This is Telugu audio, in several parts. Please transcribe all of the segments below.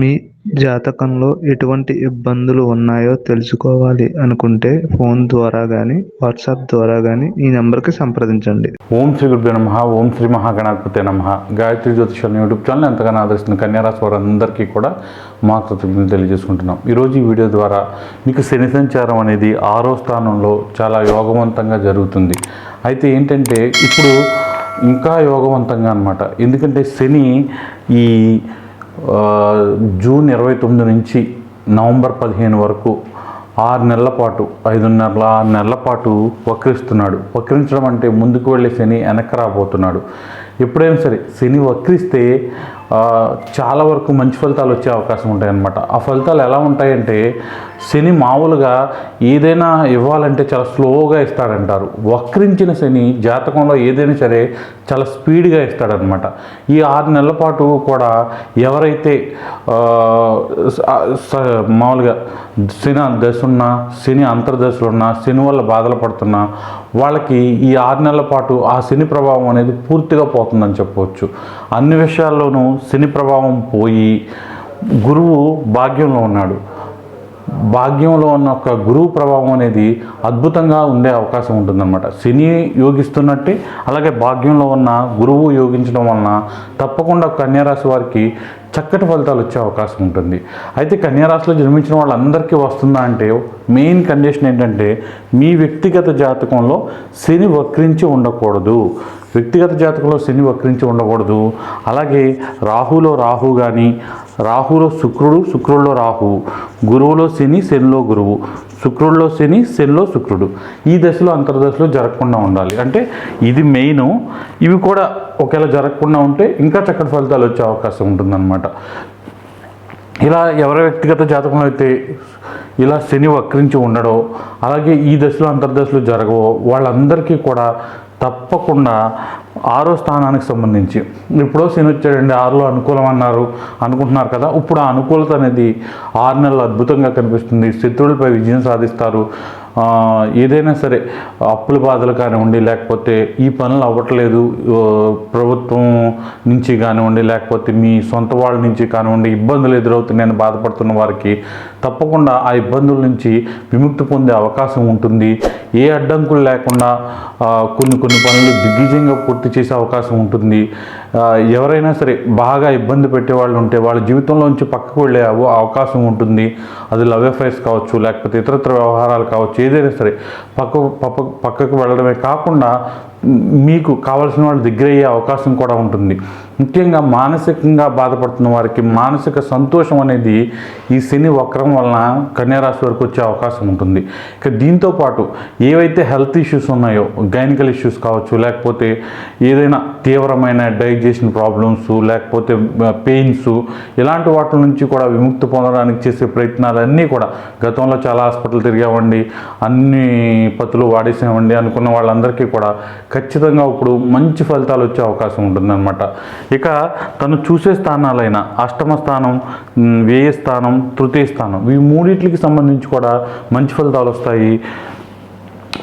మీ జాతకంలో ఎటువంటి ఇబ్బందులు ఉన్నాయో తెలుసుకోవాలి అనుకుంటే ఫోన్ ద్వారా కానీ వాట్సాప్ ద్వారా కానీ ఈ నెంబర్కి సంప్రదించండి. ఓం శ్రీ గురుభ్యో నమ ఓం శ్రీ మహాగణాధిపతి నమ. గాయత్రి జ్యోతిషాలను యూట్యూబ్ ఛానల్ ఎంతగానో ఆదరిస్తున్న కన్యారాశి వారందరికీ కూడా మా కృతజ్ఞతలు తెలియజేసుకుంటున్నాం. ఈరోజు ఈ వీడియో ద్వారా మీకు శని సంచారం అనేది ఆరో స్థానంలో చాలా యోగవంతంగా జరుగుతుంది. అయితే ఏంటంటే ఇప్పుడు ఇంకా యోగవంతంగా అనమాట ఎందుకంటే శని ఈ జూన్ ఇరవై తొమ్మిది నుంచి నవంబర్ పదిహేను వరకు ఆరు నెలల పాటు ఐదున్నర ఆరు నెలల పాటు వక్రిస్తున్నాడు. వక్రించడం అంటే ముందుకు వెళ్ళే శని వెనక్కి రాబోతున్నాడు. ఎప్పుడైనా సరే శని వక్రిస్తే చాలా వరకు మంచి ఫలితాలు వచ్చే అవకాశం ఉంటాయన్నమాట. ఆ ఫలితాలు ఎలా ఉంటాయంటే శని మామూలుగా ఏదైనా ఇవ్వాలంటే చాలా స్లోగా ఇస్తాడంటారు. వక్రించిన శని జాతకంలో ఏదైనా సరే చాలా స్పీడ్గా ఇస్తాడనమాట ఈ ఆరు నెలల పాటు కూడా ఎవరైతే స- మామూలుగా శని దశ ఉన్నా శని అంతర్దశలు ఉన్నా శని వల్ల బాధలు పడుతున్నా వాళ్ళకి ఈ ఆరు నెలల పాటు ఆ శని ప్రభావం అనేది పూర్తిగా పోతుందని చెప్పవచ్చు. అన్ని విషయాల్లోనూ శని ప్రభావం పోయి గురువు భాగ్యంలో ఉన్నాడు. భాగ్యంలో ఉన్న ఒక గురువు ప్రభావం అనేది అద్భుతంగా ఉండే అవకాశం ఉంటుందన్నమాట. శని యోగిస్తున్నట్టే అలాగే భాగ్యంలో ఉన్న గురువు యోగించడం వలన తప్పకుండా కన్యారాశి వారికి చక్కటి ఫలితాలు వచ్చే అవకాశం ఉంటుంది. అయితే కన్యారాశిలో జన్మించిన వాళ్ళందరికీ వస్తుందా అంటే మెయిన్ కండిషన్ ఏంటంటే మీ వ్యక్తిగత జాతకంలో శని వక్రించి ఉండకూడదు. వ్యక్తిగత జాతకంలో శని వక్రించి ఉండకూడదు. అలాగే రాహులో రాహు కానీ రాహులో శుక్రుడు శుక్రుల్లో రాహు గురువులో శని శనిలో గురువు. శుక్రుల్లో శని శనిలో శుక్రుడు. ఈ దశలో అంతర్దశలో జరగకుండా ఉండాలి. అంటే ఇది మెయిన్ ఇవి కూడా ఒకవేళ జరగకుండా ఉంటే ఇంకా చక్కటి ఫలితాలు వచ్చే అవకాశం ఉంటుందన్నమాట. ఇలా ఎవరి వ్యక్తిగత జాతకంలో అయితే ఇలా శని వక్రించి ఉండడో అలాగే ఈ దశలో అంతర్దశలు జరగవో వాళ్ళందరికీ కూడా తప్పకుండా ఆరో స్థానానికి సంబంధించి. ఇప్పుడో శని వచ్చాడండి ఆరులో అనుకూలం అన్నారు అనుకుంటున్నారు కదా ఇప్పుడు ఆ అనుకూలత అనేది ఆరు నెలలు అద్భుతంగా కనిపిస్తుంది. శత్రువులపై విజయం సాధిస్తారు. ఏదైనా సరే అప్పుల బాధలు కానివ్వండి లేకపోతే ఈ పనులు అవ్వట్లేదు ప్రభుత్వం నుంచి కానివ్వండి లేకపోతే మీ సొంత వాళ్ళ నుంచి కానివ్వండి ఇబ్బందులు ఎదురవుతున్నాయని బాధపడుతున్న వారికి తప్పకుండా ఆ ఇబ్బందుల నుంచి విముక్తి పొందే అవకాశం ఉంటుంది. ఏ అడ్డంకులు లేకుండా కొన్ని కొన్ని పనులు దిగ్విజయంగా పూర్తి చేసే అవకాశం ఉంటుంది. ఎవరైనా సరే బాగా ఇబ్బంది పెట్టే వాళ్ళు ఉంటే వాళ్ళ జీవితంలోంచి పక్కకు వెళ్ళే అవకాశం ఉంటుంది. అది లవ్ అఫైర్స్ కావచ్చు లేకపోతే ఇతరత్ర వ్యవహారాలు కావచ్చు ఏదైనా సరే పక్క పక్క పక్కకు వెళ్ళడమే కాకుండా మీకు కావాల్సిన వాళ్ళు దగ్గర అయ్యే అవకాశం కూడా ఉంటుంది. ముఖ్యంగా మానసికంగా బాధపడుతున్న వారికి మానసిక సంతోషం అనేది ఈ శని వక్రం వలన కన్యారాశి వరకు వచ్చే అవకాశం ఉంటుంది. ఇక దీంతో పాటు ఏవైతే హెల్త్ ఇష్యూస్ ఉన్నాయో గైనికల్ ఇష్యూస్ కావచ్చు లేకపోతే ఏదైనా తీవ్రమైన డైజెషన్ ప్రాబ్లమ్స్ లేకపోతే పెయిన్స్ ఇలాంటి వాటి నుంచి కూడా విముక్తి పొందడానికి చేసే ప్రయత్నాలన్నీ కూడా గతంలో చాలా హాస్పిటల్ తిరిగామండి. అన్ని పత్తులు వాడేసామండి అనుకున్న వాళ్ళందరికీ కూడా ఖచ్చితంగా ఇప్పుడు మంచి ఫలితాలు వచ్చే అవకాశం ఉంటుందన్నమాట. ఇక తను చూసే స్థానాలైన అష్టమ స్థానం వ్యయ స్థానం తృతీయ స్థానం ఈ మూడింటికి సంబంధించి కూడా మంచి ఫలితాలు వస్తాయి.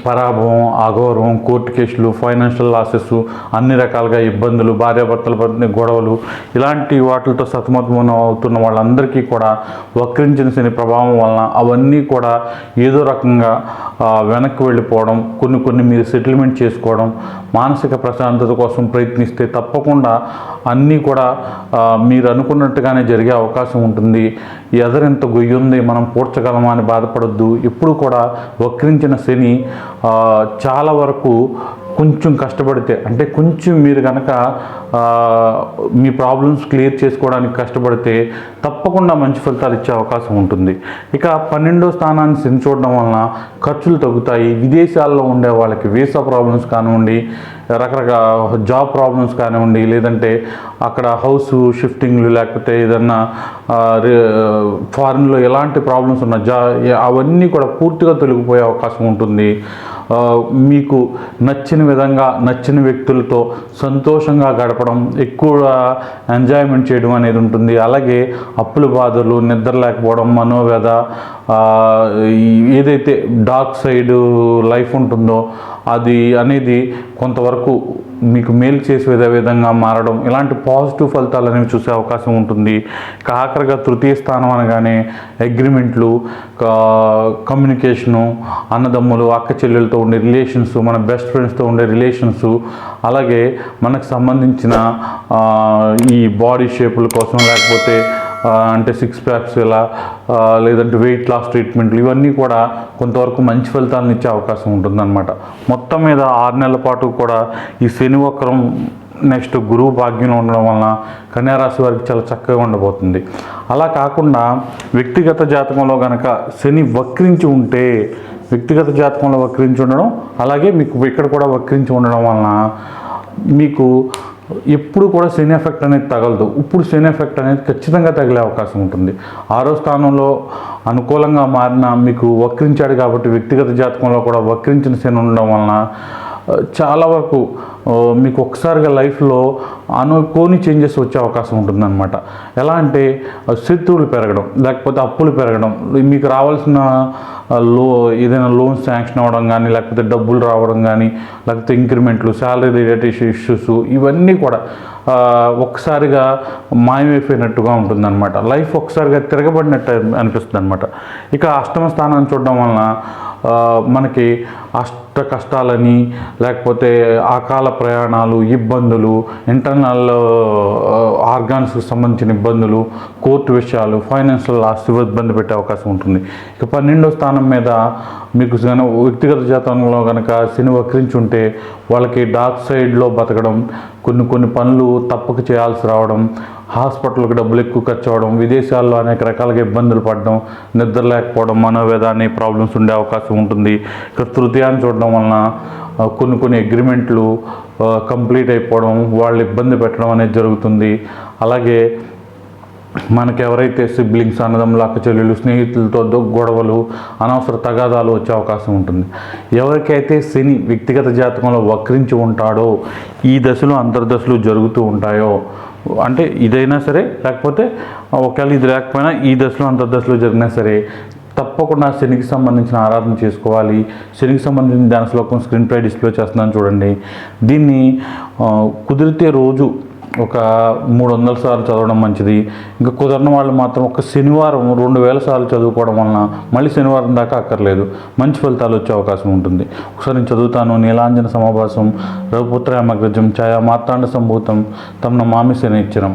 పరాభవం అఘోరం కోర్టు కేసులు ఫైనాన్షియల్ లాసెస్ అన్ని రకాలుగా ఇబ్బందులు భార్యాభర్తల మధ్య గొడవలు ఇలాంటి వాటితో సతమతం అవుతున్న వాళ్ళందరికీ కూడా వక్రించిన శని ప్రభావం వలన అవన్నీ కూడా ఏదో రకంగా వెనక్కి వెళ్ళిపోవడం కొన్ని కొన్ని మీరు సెటిల్మెంట్ చేసుకోవడం మానసిక ప్రశాంతత కోసం ప్రయత్నిస్తే తప్పకుండా అన్నీ కూడా మీరు అనుకున్నట్టుగానే జరిగే అవకాశం ఉంటుంది. ఎదరింత గొయ్యుంది మనం పూడ్చగలమా అని బాధపడొద్దు. ఎప్పుడు కూడా వక్రించిన శని చాలా వరకు కొంచెం కష్టపడితే అంటే కొంచెం మీరు కనుక మీ ప్రాబ్లమ్స్ క్లియర్ చేసుకోవడానికి కష్టపడితే తప్పకుండా మంచి ఫలితాలు ఇచ్చే అవకాశం ఉంటుంది. ఇక పన్నెండో స్థానాన్ని శని చూడడం వలన ఖర్చులు తగ్గుతాయి. విదేశాల్లో ఉండే వాళ్ళకి వీసా ప్రాబ్లమ్స్ కానివ్వండి రకరకాల జాబ్ ప్రాబ్లమ్స్ కానివ్వండి లేదంటే అక్కడ హౌస్ షిఫ్టింగ్లు లేకపోతే ఏదన్నా ఫారిన్లో ఎలాంటి ప్రాబ్లమ్స్ ఉన్నా జా అవన్నీ కూడా పూర్తిగా తొలగిపోయే అవకాశం ఉంటుంది. మీకు నచ్చిన విధంగా నచ్చిన వ్యక్తులతో సంతోషంగా గడపడం ఎక్కువ ఎంజాయ్మెంట్ చేయడం అనేది ఉంటుంది. అలాగే అప్పుల బాధలు నిద్ర లేకపోవడం మనోవ్యధ ఏదైతే డార్క్ సైడ్ లైఫ్ ఉంటుందో అది అనేది కొంతవరకు మీకు మేలు చేసే విధ- విధంగా మారడం ఇలాంటి పాజిటివ్ ఫలితాలు అనేవి చూసే అవకాశం ఉంటుంది. కాకరగా తృతీయ స్థానం అనగానే అగ్రిమెంట్లు కమ్యూనికేషను అన్నదమ్ములు అక్క చెల్లెలతో ఉండే రిలేషన్స్ మన బెస్ట్ ఫ్రెండ్స్తో ఉండే రిలేషన్స్ అలాగే మనకు సంబంధించిన ఈ బాడీ షేపుల కోసం లేకపోతే అంటే సిక్స్ ప్యాక్స్ ఇలా లేదంటే వెయిట్ లాస్ ట్రీట్మెంట్లు ఇవన్నీ కూడా కొంతవరకు మంచి ఫలితాలను ఇచ్చే అవకాశం ఉంటుందన్నమాట. మొత్తం మీద ఆరు నెలల పాటు కూడా ఈ శని వక్రం నెక్స్ట్ గురువు భాగ్యంలో ఉండడం వలన కన్యారాశి వారికి చాలా చక్కగా ఉండబోతుంది. అలా కాకుండా వ్యక్తిగత జాతకంలో కనుక శని వక్రించి ఉంటే వ్యక్తిగత జాతకంలో వక్రించి ఉండడం అలాగే మీకు ఇక్కడ కూడా వక్రించి ఉండడం వలన మీకు ఎప్పుడు కూడా శని ఎఫెక్ట్ అనేది తగలదు. ఇప్పుడు శని ఎఫెక్ట్ అనేది ఖచ్చితంగా తగిలే అవకాశం ఉంటుంది. ఆరో స్థానంలో అనుకూలంగా మారిన మీకు వక్రించాడు కాబట్టి వ్యక్తిగత జాతకంలో కూడా వక్రించిన శని ఉండడం వలన చాలా వరకు మీకు ఒకసారిగా లైఫ్లో అనుకోని చేంజెస్ వచ్చే అవకాశం ఉంటుందన్నమాట. ఎలా అంటే శత్రువులు పెరగడం లేకపోతే అప్పులు పెరగడం మీకు రావాల్సిన లో ఏదైనా లోన్ శాంక్షన్ అవ్వడం కానీ లేకపోతే డబ్బులు రావడం కానీ లేకపోతే ఇంక్రిమెంట్లు శాలరీ రిలేటెడ్ ఇష్యూస్ ఇవన్నీ కూడా ఒకసారిగా మాయమైపోయినట్టుగా ఉంటుందన్నమాట. లైఫ్ ఒకసారిగా తిరగబడినట్టు అనిపిస్తుంది అనమాట ఇక అష్టమ స్థానాన్ని చూడడం వలన మనకి అష్ట కష్టాలని లేకపోతే అకాల ప్రయాణాలు ఇబ్బందులు ఇంటర్నల్ ఆర్గాన్స్కి సంబంధించిన ఇబ్బందులు కోర్టు విషయాలు ఫైనాన్షియల్ లాస్ ఇబ్బంది పెట్టే అవకాశం ఉంటుంది. ఇక పన్నెండో స్థానం మీద మీకు వ్యక్తిగత జాతకంలో కనుక శని వక్రించి ఉంటే వాళ్ళకి డార్క్ సైడ్లో బతకడం కొన్ని కొన్ని పనులు తప్పక చేయాల్సి రావడం హాస్పిటల్కి డబ్బులు ఎక్కువ ఖర్చు అవ్వడం విదేశాల్లో అనేక రకాలుగా ఇబ్బందులు పడడం నిద్ర లేకపోవడం మనోవేదాన్ని ప్రాబ్లమ్స్ ఉండే అవకాశం ఉంటుంది. తృతీయాన్ని చూడడం వలన కొన్ని కొన్ని అగ్రిమెంట్లు కంప్లీట్ అయిపోవడం వాళ్ళు ఇబ్బంది పెట్టడం అనేది జరుగుతుంది. అలాగే మనకి ఎవరైతే సిబ్లింగ్స్ అన్నదమ్ములు అక్క చెల్లెలు స్నేహితులతో గొడవలు అనవసర తగాదాలు వచ్చే అవకాశం ఉంటుంది. ఎవరికైతే శని వ్యక్తిగత జాతకంలో వక్రించి ఉంటాడో ఈ దశలు అంతర్దశలు జరుగుతూ ఉంటాయో అంటే ఇదైనా సరే లేకపోతే ఒకవేళ ఇది లేకపోయినా ఈ దశలో అంత దశలో జరిగినా సరే తప్పకుండా శనికి సంబంధించిన ఆరాధన చేసుకోవాలి. శనికి సంబంధించిన ధ్యాన శ్లోకం స్క్రీన్ ప్లే డిస్ప్లే చేస్తున్నాను చూడండి. దీన్ని కుదిరితే రోజు ఒక మూడు వందల సార్లు చదవడం మంచిది. ఇంకా కుదరని వాళ్ళు మాత్రం ఒక శనివారం రెండు వేల సార్లు చదువుకోవడం వలన మళ్ళీ శనివారం దాకా అక్కర్లేదు. మంచి ఫలితాలు వచ్చే అవకాశం ఉంటుంది. ఒకసారి నేను చదువుతాను నీలాంజన సమాభాసం రఘుపుత్ర అమగ్రజం ఛాయా మార్తాండ సంభూతం తమ మామి శనిచ్చరం